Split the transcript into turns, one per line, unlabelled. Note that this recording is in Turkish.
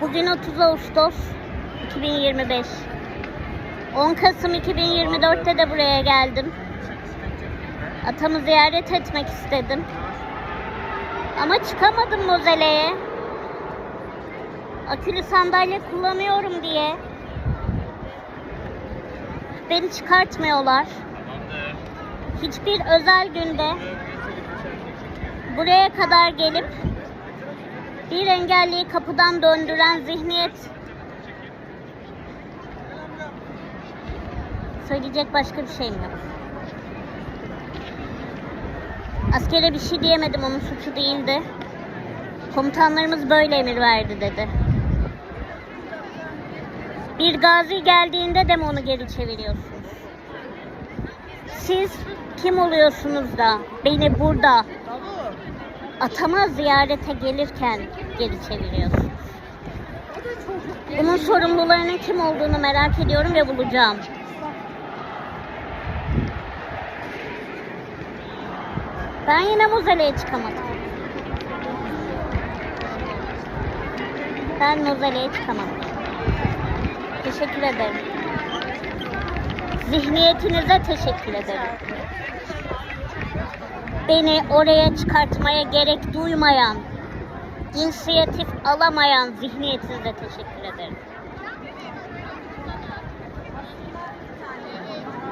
Bugün 30 Ağustos 2025. 10 Kasım 2024'te de buraya geldim. Atamı ziyaret etmek istedim. Ama çıkamadım mozeleye. Akülü sandalye kullanıyorum diye. Beni çıkartmıyorlar. Hiçbir özel günde buraya kadar gelip bir engelliyi kapıdan döndüren zihniyet söyleyecek başka bir şeyim yok. Askere bir şey diyemedim onun suçu değildi. Komutanlarımız böyle emir verdi dedi. Bir gazi geldiğinde de mi onu geri çeviriyorsunuz? Siz kim oluyorsunuz da beni burada atama ziyarete gelirken geri çeviriyorsunuz? Bunun sorumlularının kim olduğunu merak ediyorum ve bulacağım. Ben yine mozeleye çıkamadım. Ben mozeleye çıkamadım. Teşekkür ederim. Zihniyetinize teşekkür ederim. Beni oraya çıkartmaya gerek duymayan, inisiyatif alamayan zihniyetinize teşekkür ederim.